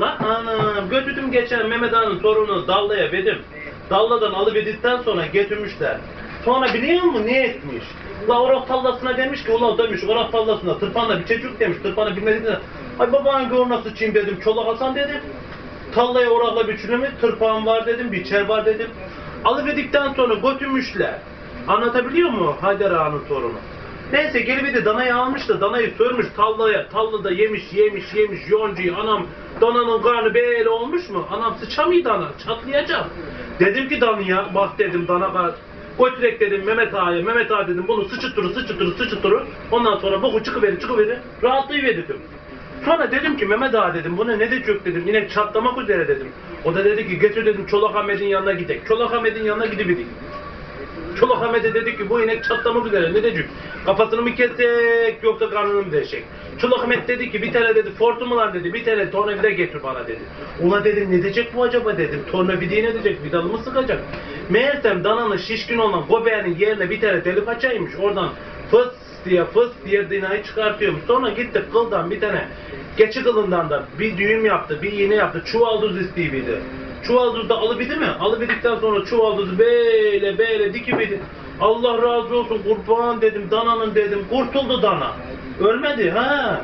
Lan anam götürdüm geçen Mehmet Ağa'nın torunu Dalla'ya bedim. Dalla'dan alıverdikten sonra getirmişler. Sonra biliyor musun ne etmiş? La orak tallasına demiş ki ulan demiş orak tallasına tırpanla bir çocuk demiş tırpanı bilmediğinde ay babanın gör sıçayım dedim Çolak Hasan dedim. Tallaya orakla bir çürümü tırpağım var dedim biçer var dedim. Alıverdikten sonra götürmüşler. Anlatabiliyor mu Haydar Ağa'nın torunu? Neyse bir de danayı almış da danayı sörmüş tallaya. Tallada yemiş yemiş yemiş yoncuyu anam dananın karnı böyle olmuş mu? Anam sıçamıyor dana çatlayacak. Dedim ki danıya bak dedim dana kar. Götürek dedim Mehmet Ağa'ya. Mehmet Ağa dedim bunu sıçıttırı sıçıttırı sıçıttırı. Ondan sonra boku çıkıveri çıkıveri rahatlayıver dedim. Sonra dedim ki Mehmet Ağa dedim buna ne diyecek dedim yine çatlamak üzere dedim. O da dedi ki getir dedim Çolak Ahmet'in yanına gidek. Çolak Ahmet'in yanına gidiverdik. Çolak Ahmet'e dedi ki bu inek çatlamak üzere ne diyecek? Kafasını mı kesecek yoksa karnını mı deşecek? Çolak Ahmet dedi ki bir tane dedi fortumu dedi bir tane tornavida getir bana dedi. Ula dedim ne diyecek bu acaba dedim. Tornavidayı ne diyecek vidalı mı sıkacak? Meğersem dananın şişkin olan gobeğinin yerine bir tane delik açaymış oradan fıs diye fıs diye dinayı çıkartıyormuş. Sonra gitti kıldan bir tane geçi kılından da bir düğüm yaptı bir iğne yaptı çuvalduz isteyiydi. Çuvaldızda alıbidi mi? Alıbidikten sonra çuvaldızı böyle böyle dikibidi. Allah razı olsun kurban dedim, dananın dedim. Kurtuldu dana. Ölmedi ha.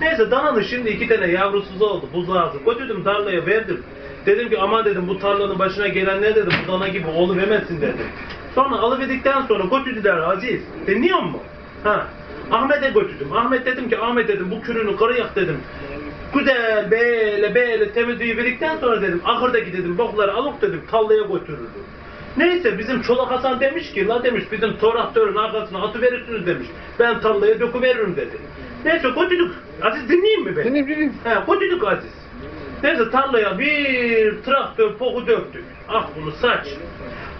Neyse dananın şimdi iki tane yavrusuz oldu. Buzağızı. Götürdüm tarlaya verdim. Dedim ki aman dedim bu tarlanın başına gelen ne dedim bu dana gibi oluvermesin dedim. Sonra alıverdikten sonra götürdüler Aziz. Dinliyor musun? Ha. Ahmet'e götürdüm. Ahmet dedim ki Ahmet dedim bu kürünü karayak dedim. Güzel böyle böyle temizliği verdikten sonra dedim ahırdaki dedim bokları alıp dedim tallaya götürürdüm. Neyse bizim Çolak Hasan demiş ki la demiş bizim traktörün arkasına atı verirsiniz demiş. Ben tarlaya döküveririm dedi. Neyse götürdük. Aziz dinleyeyim mi beni? Dinleyeyim dinleyeyim. He götürdük Aziz. Neyse tarlaya bir traktör poku döktük. Ah bunu saç.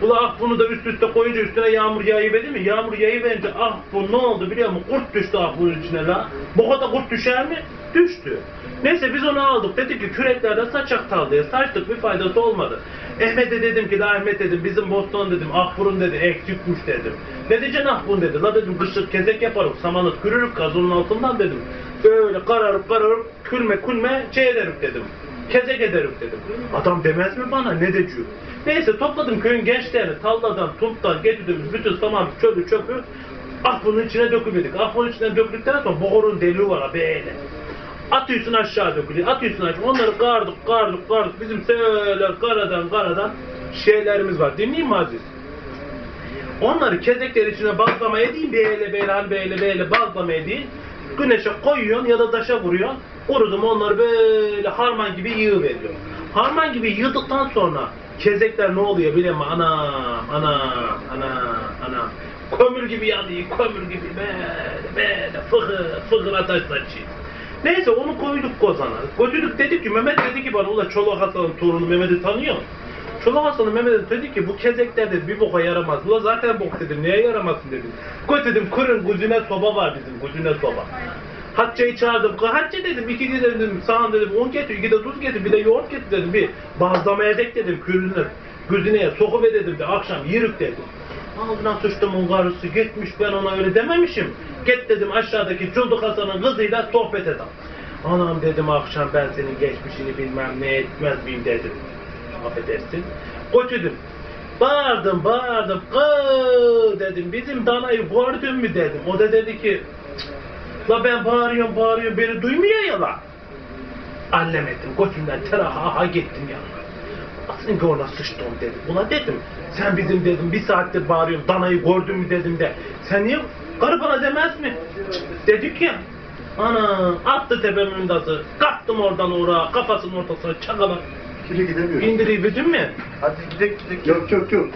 Ula ah bunu da üst üste koyunca üstüne yağmur yağıverdi mi? Yağmur yağıverince ah bu ne oldu biliyor musun? Kurt düştü ah bunun içine la. Bu kadar kurt düşer mi? Düştü. Neyse biz onu aldık. Dedik ki küreklerden saçak tarlaya. Saçtık bir faydası olmadı. Ahmet'e dedim ki la Ahmet dedim bizim bostan dedim ah burun dedi eksikmiş dedim. Ne diyeceksin ah burun dedi. La dedim kışlık kezek yaparım samanlık kürürük kazonun altından dedim. Böyle kararıp kararıp külme külme şey ederim dedim. Kezek ederim dedim. Adam demez mi bana ne diyeceğim? Neyse topladım köyün gençlerini talladan, tumptan getirdiğimiz bütün saman çölü çöpü ah bunun içine döküverdik. Ah bunun içine döküldükten sonra boğurun deliği var böyle. Atıyorsun aşağı dökülüyor. Atıyorsun aşağı. Onları kardık, kardık, kardık. Bizim söyler karadan karadan şeylerimiz var. Dinleyeyim mi Aziz? Onları kezekler içine bazlama edeyim. Böyle böyle hani böyle böyle bazlama edeyim. Güneşe koyuyorsun ya da taşa vuruyorsun. Kurudum onları böyle harman gibi yığıveriyor. Harman gibi yığdıktan sonra kezekler ne oluyor musun? Ana, ana, ana, ana. Kömür gibi yanıyor, kömür gibi böyle böyle fıkır fıkır ateş saçıyor. Neyse onu koyduk kozana. Götürdük dedik ki Mehmet dedi ki bana ula Çolak Hasan'ın torunu Mehmet'i tanıyor. Çolak Hasan'ın Mehmet'e dedi ki bu kezekler dedi bir boka yaramaz. Ula zaten bok dedim neye yaramasın dedim. Götürdüm kırın kuzine soba var bizim kuzine soba. Hatice'yi çağırdım. Hatice dedim iki de dedim sana dedim un getir, iki de tuz getir, bir de yoğurt getir dedim. Bir bazlama edek dedim kürüne, güzine sokuver dedim de akşam yürük dedim. Ağzına sıçtımın karısı gitmiş ben ona öyle dememişim. Git dedim aşağıdaki Culduk Hasan'ın kızıyla sohbet edelim. Anam dedim akşam ben senin geçmişini bilmem ne etmez miyim dedim. Affedersin. Götürdüm. Bağırdım bağırdım. Kız dedim bizim danayı gördün mü dedim. O da dedi ki "Cık, La ben bağırıyorum bağırıyorum beni duymuyor ya la. Allem ettim koçumdan teraha ha gittim yanına. Aslında ona sıçtım dedim. Buna dedim sen bizim dedim bir saattir bağırıyorsun danayı gördün mü dedim de. Sen niye karı bana demez mi? Cık, Dedik ya. Ana attı tepemin dası. Kalktım oradan oraya kafasının ortasına çakalak. Şimdi gidemiyoruz. İndiriyordun mi? Hadi gidelim gidelim. Yok yok yok.